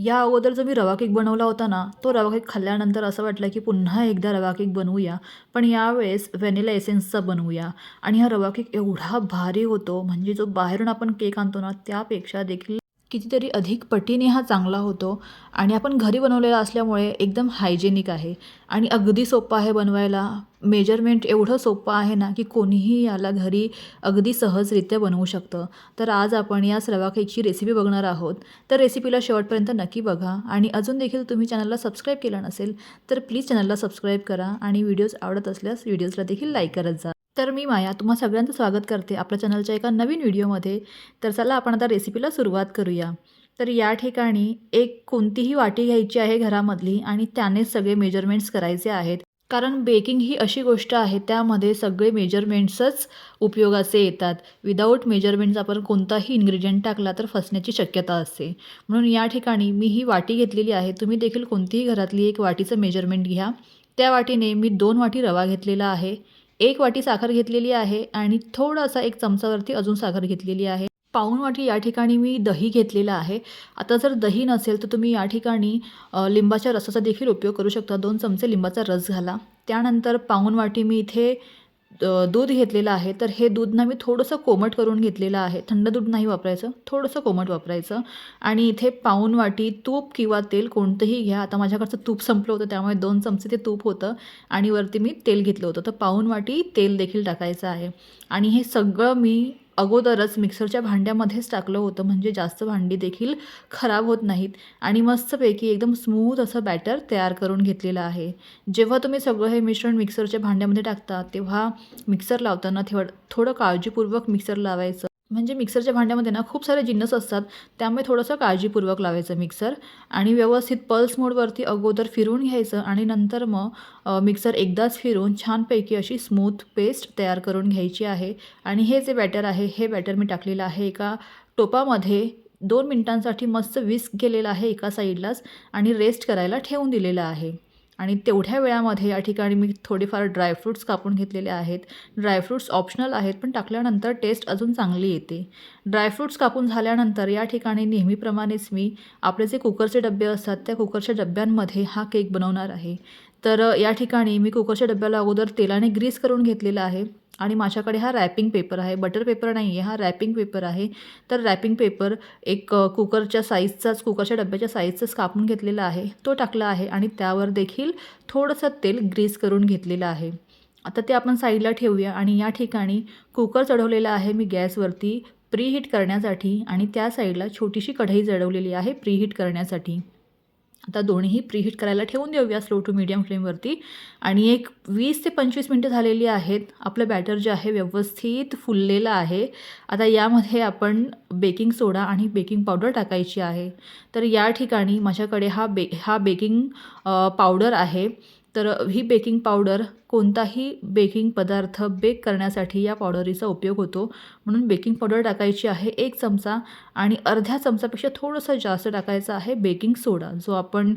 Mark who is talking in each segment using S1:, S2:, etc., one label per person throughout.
S1: या अगोदर जो मी रवा केक बनवला होता ना तो रवा केक खाल्ल्यानंतर असं वाटलं की पुन्हा एकदा रवा केक बनवूया. पण यावेळेस व्हॅनिला एसेन्सचा बनवूया. आणि हा रवा केक एवढा भारी होतो म्हणजे जो बाहेरून आपण केक आणतो ना त्यापेक्षा देखील कितीतरी अधिक पटीने हा चांगला होतो आणि आपण घरी बनवलेला असल्यामुळे एकदम हायजेनिक आहे. आणि अगदी सोपं आहे बनवायला. मेजरमेंट एवढं सोपं आहे ना की कोणीही याला घरी अगदी सहजरित्या बनवू शकतं. तर आज आपण या सर्वा केकची रेसिपी बघणार आहोत. तर रेसिपीला शेवटपर्यंत नक्की बघा. आणि अजून देखील तुम्ही चॅनलला सबस्क्राईब केलं नसेल तर प्लीज चॅनलला सबस्क्राईब करा. आणि व्हिडिओज आवडत असल्यास व्हिडिओजला देखील लाईक करत जा. तर मी माया तुम्हा सगळ्यांचं स्वागत करते आपल्या चॅनलच्या एका नवीन व्हिडिओमध्ये. तर चला आपण आता रेसिपीला सुरुवात करूया. तर या ठिकाणी एक कोणतीही वाटी घ्यायची आहे घरामधली आणि त्यानेच सगळे मेजरमेंट्स करायचे आहेत. कारण बेकिंग ही अशी गोष्ट आहे त्यामध्ये सगळे मेजरमेंट्सच उपयोगाचे येतात. विदाऊट मेजरमेंट्स आपण कोणताही इन्ग्रेडियंट टाकला तर फसण्याची शक्यता असते. म्हणून या ठिकाणी मी ही वाटी घेतलेली आहे. तुम्ही देखील कोणतीही घरातली एक वाटीचं मेजरमेंट घ्या. त्या वाटीने मी दोन वाटी रवा घेतलेला आहे. एक वाटी साखर घेतलेली आहे आणि थोडासा एक चमचावरती अजून साखर घेतलेली आहे. पाऊण वाटी या ठिकाणी मी दही घेतलेलं आहे. आता जर दही नसेल तर तुम्ही या ठिकाणी लिंबाच्या रसाचा देखील उपयोग करू शकता. दोन चमचे लिंबाचा रस घाला. त्यानंतर पाऊण वाटी मी इथे दूध घेतलेलं आहे तर हे दूध ना मी थोडंसं कोमट करून घेतलेलं आहे. थंड दूध नाही वापरायचं थोडंसं कोमट वापरायचं. आणि इथे पाऊन वाटी तूप किंवा तेल कोणतंही घ्या. आता माझ्याकडचं तूप संपलं होतं त्यामुळे दोन चमचे ते तूप होतं आणि वरती मी तेल घेतलं होतं. तर पाऊण वाटी तेल देखील टाकायचं आहे. आणि हे सगळं मी अगोदरच मिक्सरच्या भांड्यामध्येच टाकलं होतं म्हणजे जास्त भांडी देखील खराब होत नाहीत. आणि मस्तपैकी एकदम स्मूथ असं बॅटर तयार करून घेतलेलं आहे. जेव्हा तुम्ही सगळं हे मिश्रण मिक्सरच्या भांड्यामध्ये टाकता तेव्हा मिक्सर लावताना थोडं थोडं काळजीपूर्वक मिक्सर लावायचं. म्हणजे मिक्सरच्या भांड्यामध्ये ना खूप सारे जिन्नस असतात त्यामुळे थोडंसं काळजीपूर्वक लावायचं मिक्सर. आणि व्यवस्थित पल्स मोडवरती अगोदर फिरून घ्यायचं आणि नंतर मग मिक्सर एकदाच फिरून छानपैकी अशी स्मूथ पेस्ट तयार करून घ्यायची आहे. आणि हे जे बॅटर आहे हे बॅटर मी टाकलेलं आहे एका टोपामध्ये. दोन मिनिटांसाठी मस्त विस्क केलेलं आहे एका साईडलाच आणि रेस्ट करायला ठेवून दिलेलं आहे. आणि तेवढ्या वेळामध्ये या ठिकाणी मी थोडेफार ड्रायफ्रूट्स कापून घेतलेले आहेत. ड्रायफ्रूट्स ऑप्शनल आहेत पण टाकल्यानंतर टेस्ट अजून चांगली येते. ड्रायफ्रूट्स कापून झाल्यानंतर या ठिकाणी नेहमीप्रमाणेच मी आपले जे कुकरचे डबे असतात त्या कुकरच्या डब्यांमध्ये हा केक बनवणार आहे. तर या ठिकाणी मी कुकरच्या डब्याला अगोदर तेलाने ग्रीस करून घेतलेला आहे. आणि माझ्याकडे हा रॅपिंग पेपर आहे. बटर पेपर नाही आहे हा रॅपिंग पेपर आहे. तर रॅपिंग पेपर एक कुकरच्या साईजचाच कुकरच्या डब्याच्या साईजचाच कापून घेतलेला आहे. तो टाकला आहे आणि त्यावर देखील थोडंसं तेल ग्रीस करून घेतलेलं आहे. आता ते आपण साईडला ठेवूया आणि या ठिकाणी कुकर चढवलेला आहे मी गॅसवरती. प्रीहीट करण्यासाठी आणि त्या साईडला छोटीशी कढई चढवलेली आहे प्रीहीट करण्यासाठी. आता दोन्हीही प्रीहीट करायला ठेवून देऊया स्लो टू मीडियम फ्लेमवरती. आणि एक वीस ते पंचवीस मिनटं झालेली आहेत. आपलं बॅटर जे आहे व्यवस्थित फुललेलं आहे. आता यामध्ये आपण बेकिंग सोडा आणि बेकिंग पावडर टाकायची आहे. तर या ठिकाणी माझ्याकडे हा बे हा बेकिंग पावडर आहे. तर ही बेकिंग पावडर कोणताही बेकिंग पदार्थ बेक करण्यासाठी या पावडरीचा उपयोग होतो. म्हणून बेकिंग पावडर टाकायची आहे एक चमचा आणि अर्ध्या चमचापेक्षा थोडंसं जास्त टाकायचं आहे बेकिंग सोडा जो आपण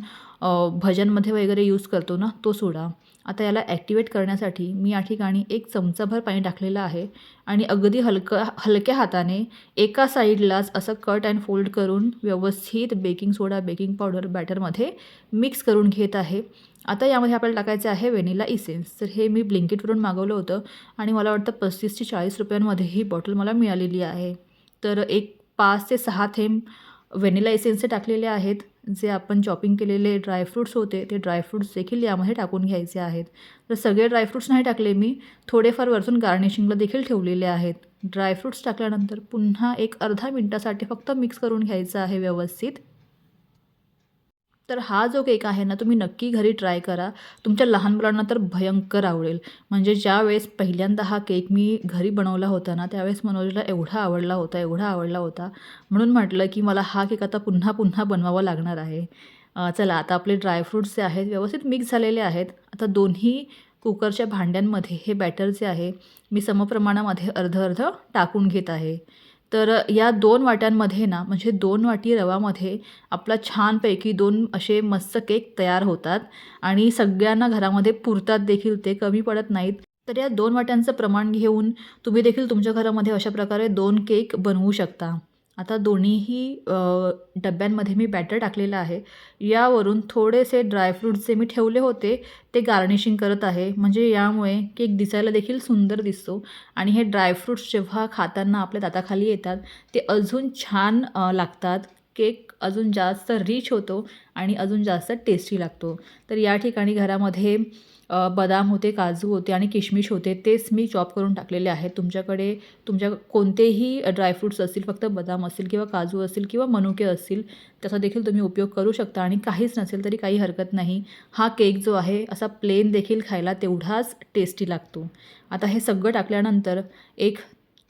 S1: भजनमध्ये वगैरे यूज करतो ना तो सोडा आता याला ॲक्टिवेट करण्यासाठी मी या ठिकाणी एक चमचाभर पाणी टाकलेलं आहे आणि अगदी हलकं हलक्या हाताने एका साईडलाच असं कट अँड फोल्ड करून व्यवस्थित बेकिंग सोडा बेकिंग पावडर बॅटरमध्ये मिक्स करून घेत आहे. आता यामध्ये आपल्याला टाकायचं आहे व्हेनिला इसेन्स. तर हे मी ब्लिंकिटवरून मागवलं होतं आणि मला वाटतं पस्तीस ते चाळीस रुपयांमध्ये ही बॉटल मला मिळालेली आहे. तर एक पाच ते सहा थेंब व्हेनिला इसेन्सचे टाकलेले आहेत. जे आपण चॉपिंग केलेले ड्रायफ्रूट्स होते ते ड्रायफ्रूट्स देखील यामध्ये टाकून घ्यायचे आहेत. तर सगळे ड्रायफ्रूट्स नाही टाकले मी थोडेफार वरतून गार्निशिंगला देखील ठेवलेले आहेत. ड्रायफ्रूट्स टाकल्यानंतर पुन्हा एक अर्धा मिनटासाठी फक्त मिक्स करून घ्यायचं आहे व्यवस्थित. तर हा जो केक आहे ना तुम्ही नक्की घरी ट्राय करा. तुमच्या लहान मुलांना तर भयंकर आवडेल. म्हणजे ज्यावेळेस पहिल्यांदा हा केक मी घरी बनवला होता ना त्यावेळेस मनोजला एवढा आवडला होता एवढा आवडला होता. म्हणून म्हटलं की मला हा केक आता पुन्हा पुन्हा बनवावा लागणार आहे. चला आता आपले ड्रायफ्रूट्स जे आहेत व्यवस्थित मिक्स झालेले आहेत. आता दोन्ही कुकरच्या भांड्यांमध्ये हे बॅटर जे आहे मी समप्रमाणामध्ये अर्ध अर्ध टाकून घेत आहे. तर या दोन वाट्यांमध्ये ना म्हणजे दोन वाटी रवामध्ये आपला छानपैकी दोन असे मस्त केक तयार होतात आणि सगळ्यांना घरामध्ये पुरतात देखील ते कमी पडत नाहीत. तर या दोन वाट्यांचं प्रमाण घेऊन तुम्ही देखील तुमच्या घरामध्ये अशा प्रकारे दोन केक बनवू शकता. आता दोन्हीही डब्यांमध्ये मी बॅटर टाकलेलं आहे. यावरून थोडेसे ड्रायफ्रूट्सचे मी ठेवले होते ते गार्निशिंग करत आहे. म्हणजे यामुळे केक दिसायला देखील सुंदर दिसतो. आणि हे ड्रायफ्रूट्स जेव्हा खाताना आपल्या दाताखाली येतात ते अजून छान लागतात. केक अजून जास्त रिच होतो आणि अजून जास्त टेस्टी लागतो. तर या ठिकाणी घरामध्ये बदाम होते काजू होते आणि किशमिश होते तेच मी चॉप करून टाकलेले आहेत. तुमच्याकडे तुमच्या कोणतेही ड्रायफ्रूट्स असतील फक्त बदाम असतील किंवा काजू असतील किंवा मनुके असतील त्याचा देखील तुम्ही उपयोग करू शकता आणि काहीच नसेल तरी काही हरकत नाही. हा केक जो आहे असा प्लेन देखील खायला तेवढाच टेस्टी लागतो. आता हे सगळं टाकल्यानंतर एक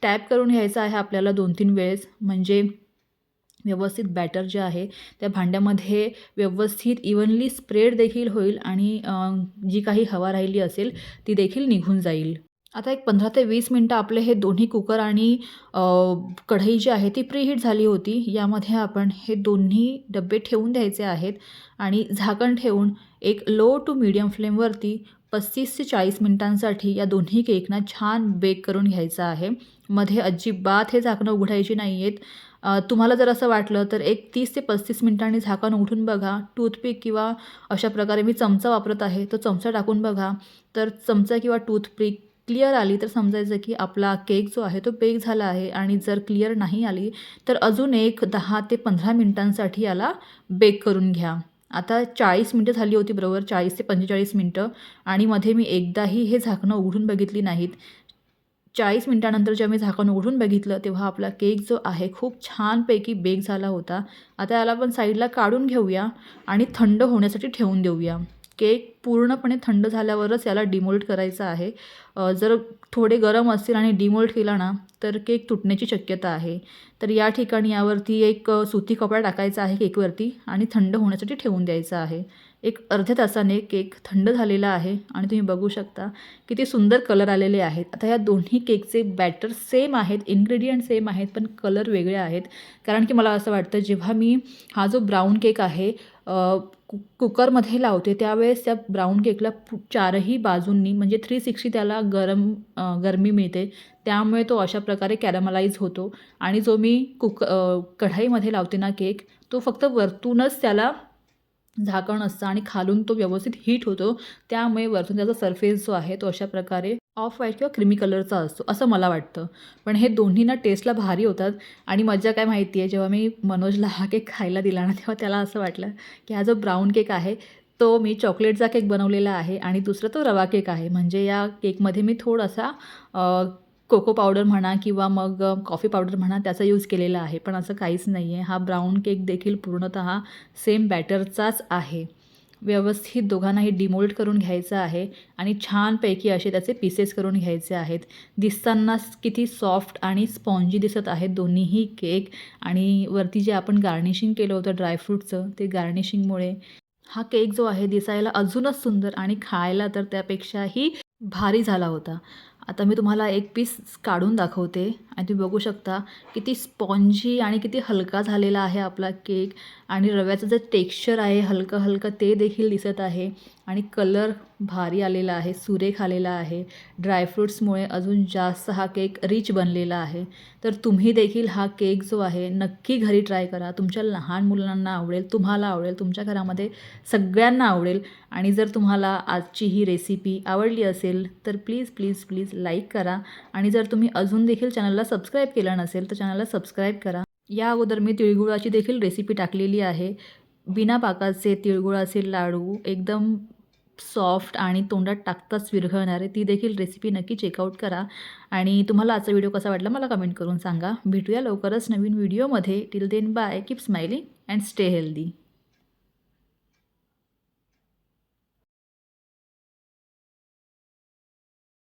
S1: टॅप करून घ्यायचं आहे आपल्याला दोन तीन वेळेस. म्हणजे व्यवस्थित बॅटर जे आहे त्या भांड्यामध्ये व्यवस्थित इव्हनली स्प्रेड देखील होईल आणि जी काही हवा राहिली असेल ती देखील निघून जाईल. आता एक पंधरा ते वीस मिनटं आपले हे दोन्ही कुकर आणि कढई जी आहे ती प्रीहीट झाली होती. यामध्ये आपण हे दोन्ही डबे ठेवून द्यायचे आहेत आणि झाकण ठेवून एक लो टू मीडियम फ्लेमवरती पस्तीस ते चाळीस मिनटांसाठी या दोन्ही केकना छान बेक करून घ्यायचा आहे. मध्ये अजिबात हे झाकणं उघडायची नाही आहेत तुम्हाला जर असं वाटलं तर एक तीस ते पस्तीस मिनिटांनी झाकण उघडून बघा. टूथपिक किंवा अशा प्रकारे मी चमचा वापरत आहे तो चमचा टाकून बघा. तर चमचा किंवा टूथपिक क्लिअर आली तर समजायचं की आपला केक जो आहे तो बेक झाला आहे आणि जर क्लिअर नाही आली तर अजून एक दहा ते पंधरा मिनटांसाठी याला बेक करून घ्या. आता चाळीस मिनटं झाली होती बरोबर चाळीस ते पंचेचाळीस मिनटं. आणि मध्ये मी एकदाही हे झाकणं उघडून बघितली नाहीत. चाळीस मिनटानंतर जेव्हा मी झाकण उघडून बघितलं तेव्हा आपला केक जो आहे खूप छानपैकी बेक झाला होता. आता याला आपण साईडला काढून घेऊया आणि थंड होण्यासाठी ठेवून देऊया. केक पूर्णपणे थंड झाल्यावरच याला डिमोल्ट करायचं आहे. जर थोडे गरम असतील आणि डिमोल्ट केला ना तर केक तुटण्याची शक्यता आहे. तर या ठिकाणी यावरती एक सुती कपडा टाकायचा आहे केकवरती आणि थंड होण्यासाठी ठेवून द्यायचा आहे. एक अर्ध्या तासाने केक थंड झालेला आहे आणि तुम्ही बघू शकता किती सुंदर कलर आलेले आहेत. आता या दोन्ही केकचे बॅटर सेम आहेत इन्ग्रेडियंट सेम आहेत पण कलर वेगळे आहेत. कारण की मला असं वाटतं जेव्हा मी हा जो ब्राऊन केक आहे कु कुकरमध्ये लावते. त्यावेळेस त्या ब्राऊन केकला चारही बाजूंनी म्हणजे थ्री सिक्स्टी त्याला गरम गरमी मिळते. त्यामुळे तो अशा प्रकारे कॅरमलाईज होतो. आणि जो मी कुक कढाईमध्ये लावते ना केक तो फक्त वरतूनच त्याला झाकण असतं आणि खालून तो व्यवस्थित हीट होतो. त्यामुळे वरतून त्याचा सरफेस जो आहे तो अशा प्रकारे ऑफ व्हाईट किंवा क्रीमी कलरचा असतो असं मला वाटतं. पण हे दोन्ही ना टेस्टला भारी होतात आणि मजा काय माहिती आहे जेव्हा मी मनोजला हा केक खायला दिला ना तेव्हा त्याला असं वाटलं की हा जो ब्राऊन केक आहे तो मी चॉकलेटचा केक बनवलेला आहे आणि दुसरा तो रवा केक आहे. म्हणजे या केकमध्ये मी थोडासा कोको पावडर म्हणा किंवा मग कॉफी पावडर म्हणा त्याचा यूज केलेला आहे. पण असं काहीच नाही आहे हा ब्राऊन केक देखील पूर्णतः सेम बॅटरचाच आहे. व्यवस्थित दोघांनाही डिमोल्ड करून घ्यायचं आहे आणि छानपैकी असे त्याचे पीसेस करून घ्यायचे आहेत. दिसताना किती सॉफ्ट आणि स्पॉन्जी दिसत आहेत दोन्हीही केक आणि वरती जे आपण गार्निशिंग केलं होतं ड्रायफ्रूटचं ते गार्निशिंगमुळे हा केक जो आहे दिसायला अजूनच सुंदर आणि खायला तर त्यापेक्षाही भारी झाला होता. आता मी तुम्हाला एक पीस काढून दाखवते आणि तुम्ही बघू शकता किती स्पॉन्जी आणि किती हलका झालेला आहे आपला केक आणि रव्याचं जे टेक्स्चर आहे हलकं हलकं ते देखील दिसत आहे. आणि कलर भारी आलेला आहे सुरेख आलेला आहे. ड्रायफ्रूट्समुळे अजून जास्त हा केक रिच बनलेला आहे. तर तुम्ही देखील हा केक जो आहे नक्की घरी ट्राय करा. तुमच्या लहान मुलांना आवडेल तुम्हाला आवडेल तुमच्या घरामध्ये सगळ्यांना आवडेल. आणि जर तुम्हाला आजची ही रेसिपी आवडली असेल तर प्लीज प्लीज प्लीज लाईक करा. आणि जर तुम्ही अजून देखील चॅनलला सबस्क्राईब केलं नसेल तर चॅनलला सबस्क्राईब करा. या अगोदर मी तिळगुळाची देखील रेसिपी टाकलेली आहे. बिना पाकाचे तिळगुळाचे लाडू एकदम सॉफ्ट आणि तोंडात टाकताच विरघळणारे ती देखील रेसिपी नक्की चेकआउट करा. आणि तुम्हाला आजचा व्हिडिओ कसा वाटला मला कमेंट करून सांगा. भेटूया लवकरच नवीन व्हिडिओमध्ये. Till then bye keep smiling and stay healthy